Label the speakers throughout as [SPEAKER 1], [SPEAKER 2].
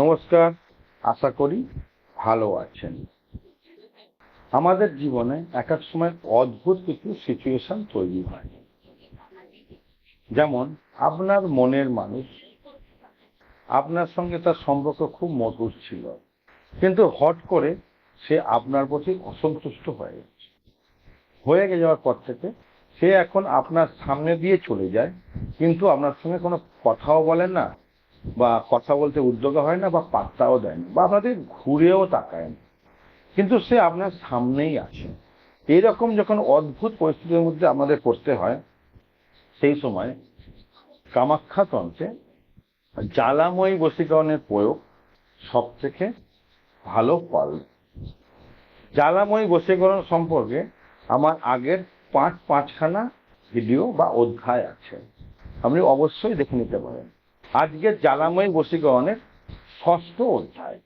[SPEAKER 1] নমস্কার, আশা করি ভালো আছেন। আমাদের জীবনে এক এক সময় অদ্ভুত কিছু সিচুয়েশন তৈরি হয়। যেমন, আপনার মনের মানুষ, আপনার সঙ্গে তার সম্পর্ক খুব মধুর ছিল, কিন্তু হট করে সে আপনার প্রতি অসন্তুষ্ট হয়ে গেছে। হয়ে গে যাওয়ার পর থেকে সে এখন আপনার সামনে দিয়ে চলে যায়, কিন্তু আপনার সঙ্গে কোনো কথাও বলে না বা কথা বলতে উদ্যোগ হয় না বা পাত্তাও দেয় না, বা আপনাদের ঘুরেও তাকায় না। কিন্তু সে আপনার সামনেই আছে। এইরকম যখন অদ্ভুত পরিস্থিতির মধ্যে আমাদের পড়তে হয়, সেই সময় কামাখ্যা তন্ত্রে জ্বালাময়ী বশীকরণের প্রয়োগ সব থেকে ভালো ফল। জ্বালাময়ী বশীকরণ সম্পর্কে আমার আগের পাঁচ পাঁচখানা ভিডিও বা অধ্যায় আছে। আপনি অবশ্যই দেখে নিতে পারেন। আজকের জ্বালাময়ী বশীকরণের ষষ্ঠ অধ্যায়।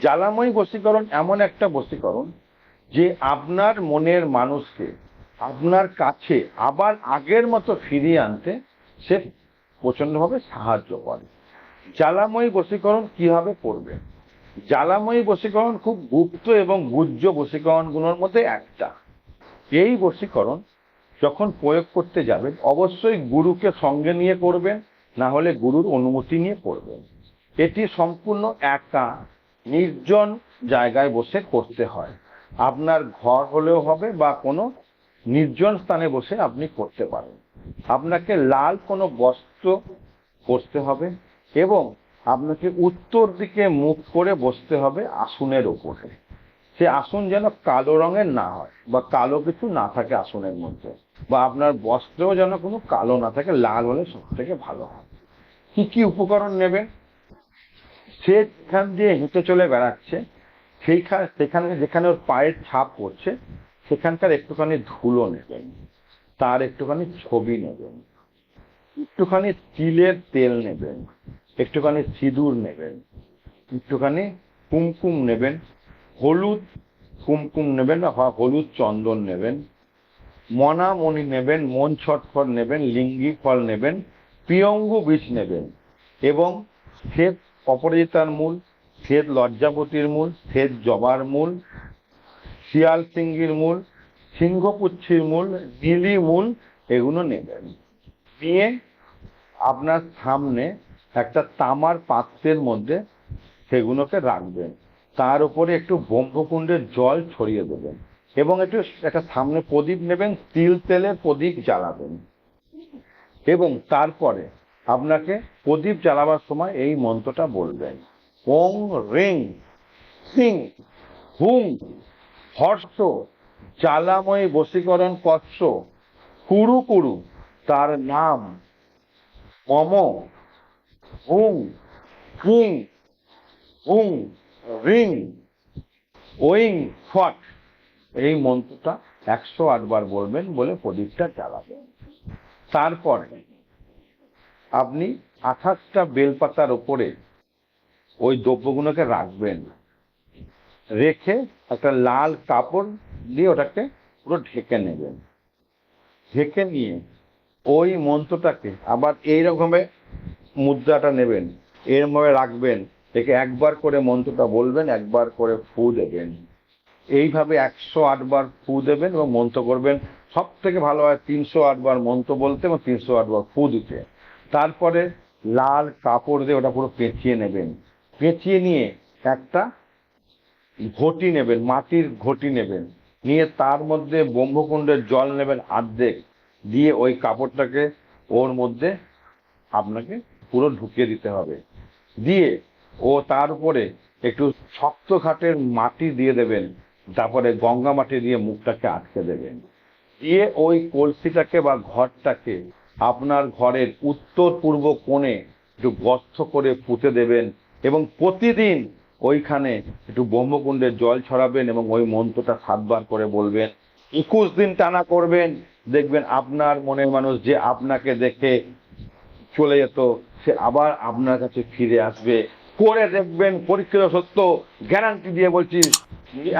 [SPEAKER 1] জ্বালাময়ী বশীকরণ এমন একটা বশীকরণ যে আপনার মনের মানুষকে, আপনার কাছে আবার আগের মতো ফিরিয়ে আনতে সে প্রচন্ডভাবে সাহায্য করে। জ্বালাময়ী বশীকরণ কীভাবে করবে? জ্বালাময়ী বশীকরণ খুব গুপ্ত এবং গুহ্য বশীকরণগুলোর মধ্যে একটা। এই বশীকরণ যখন প্রয়োগ করতে যাবেন, অবশ্যই গুরুকে সঙ্গে নিয়ে করবেন না হলে গুরুর অনুমতি নিয়ে করবেন এটি সম্পূর্ণ একা, নির্জন জায়গায় বসে করতে হয়। আপনার ঘর হলেও হবে বা কোনো নির্জন স্থানে বসে আপনি করতে পারেন। আপনাকে লাল কোনো বস্ত্র পরতে হবে এবং আপনাকে উত্তর দিকে মুখ করে বসতে হবে আসনের ওপরে। সে আসন যেন কালো রঙের না হয় বা কালো কিছু না থাকে আসনের মধ্যে বা আপনার বস্ত্রেও যেন কোনো কালো না থাকে, লাল হলে সব থেকে ভালো হয়। কি কি উপকরণ নেবেন? সে যেখান দিয়ে হেঁটে চলে বেড়াচ্ছে সেইখানে সেখানে, যেখানে ওর পায়ের ছাপ পড়ছে, সেখানকার একটুখানি ধুলো নেবেন, তার একটুখানি ছবি নেবেন, একটুখানি তিলের তেল নেবেন, একটুখানি সিঁদুর নেবেন, একটুখানি কুমকুম নেবেন হলুদ কুমকুম নেবেন বা হলুদ চন্দন নেবেন, মনামণি নেবেন, মন ছটফট নেবেন, লিঙ্গি ফল নেবেন প্রিয়ঙ্গু বীজ নেবেন এবং শ্বেত অপরাজিতার মূল, শ্বেত লজ্জাপতির মূল, শ্বেত জবার মূল, শিয়াল সিঙ্গির মূল, সিংহপুচ্ছির মূল, নীলি মূল, এগুলো নেবেন। নিয়ে আপনার সামনে একটা তামার পাত্রের মধ্যে সেগুলোকে রাখবেন। তার উপরে একটু ব্রহ্মকুণ্ডের জল ছড়িয়ে দেবেন এবং একটু একটা সামনে প্রদীপ নেবেন, তিল তেলের প্রদীপ জ্বালাবেন। এবং তারপরে আপনাকে প্রদীপ জ্বালাবার সময় এই মন্ত্রটা বলবেন। ওং রিং, সিং, হুং, হর্ষ, জ্বালাময়ী বশীকরণ কচ্ছ, কুরু কুরু, তার নাম মম, হুং হিং হুং রিং ওয়িং ফট এই মন্ত্রটা একশো আটবার বলবেন বলে প্রদীপটা জ্বালাবেন তারপরে আপনি আঠাশটা বেলপাতার ওপরে ওই দ্রব্যগুলোকে রাখবেন। রেখে একটা লাল কাপড় দিয়ে ওটাকে পুরো ঢেকে নেবেন। ঢেকে নিয়ে ওই মন্ত্রটাকে আবার এইরকমভাবে মুদ্রাটা নেবেন, এরমভাবে রাখবেন। একে একবার করে মন্ত্রটা বলবেন, একবার করে ফু দেবেন। এইভাবে একশো আটবার ফু দেবেন এবং মন্ত্র করবেন। সব থেকে ভালো হয় তিনশো আটবার মন্ত্র বলতে এবং তিনশো আটবার ফু দিতে। তারপরে লাল কাপড় দিয়ে ওটা পুরো পেঁচিয়ে নেবেন। পেঁচিয়ে নিয়ে একটা ঘটি নেবেন, মাটির ঘটি নেবেন। নিয়ে তার মধ্যে ব্রহ্মকুণ্ডের জল নেবেন আর্ধেক। দিয়ে ওই কাপড়টাকে ওর মধ্যে আপনাকে পুরো ঢুকিয়ে দিতে হবে। দিয়ে ও তার উপরে একটু শক্ত ঘাটের মাটি দিয়ে দেবেন, তারপরে গঙ্গা মাটি দিয়ে মুখটাকে আটকে দেবেন। দিয়ে ওই কলসিটাকে বা ঘরটাকে আপনার ঘরের উত্তর পূর্ব কোণে একটু গর্ত করে পুঁতে দেবেন এবং প্রতিদিন ওইখানে একটু ব্রহ্মকুণ্ডের জল ছড়াবেন এবং ওই মন্ত্রটা সাতবার করে বলবেন। একুশ দিন টানা করবেন, দেখবেন আপনার মনের মানুষ যে আপনাকে দেখে চলে যেত, সে আবার আপনার কাছে ফিরে আসবে। করে দেখবেন, পরীক্ষিত সত্য গ্যারান্টি দিয়ে বলছি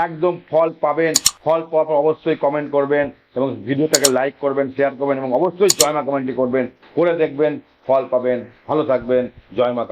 [SPEAKER 1] একদম ফল পাবেন। ফল পাওয়ার পর অবশ্যই কমেন্ট করবেন এবং ভিডিওটাকে লাইক করবেন শেয়ার করবেন এবং অবশ্যই জয়মা কমেন্টটি করবেন। করে দেখবেন, ফল পাবেন। ভালো থাকবেন। জয়মা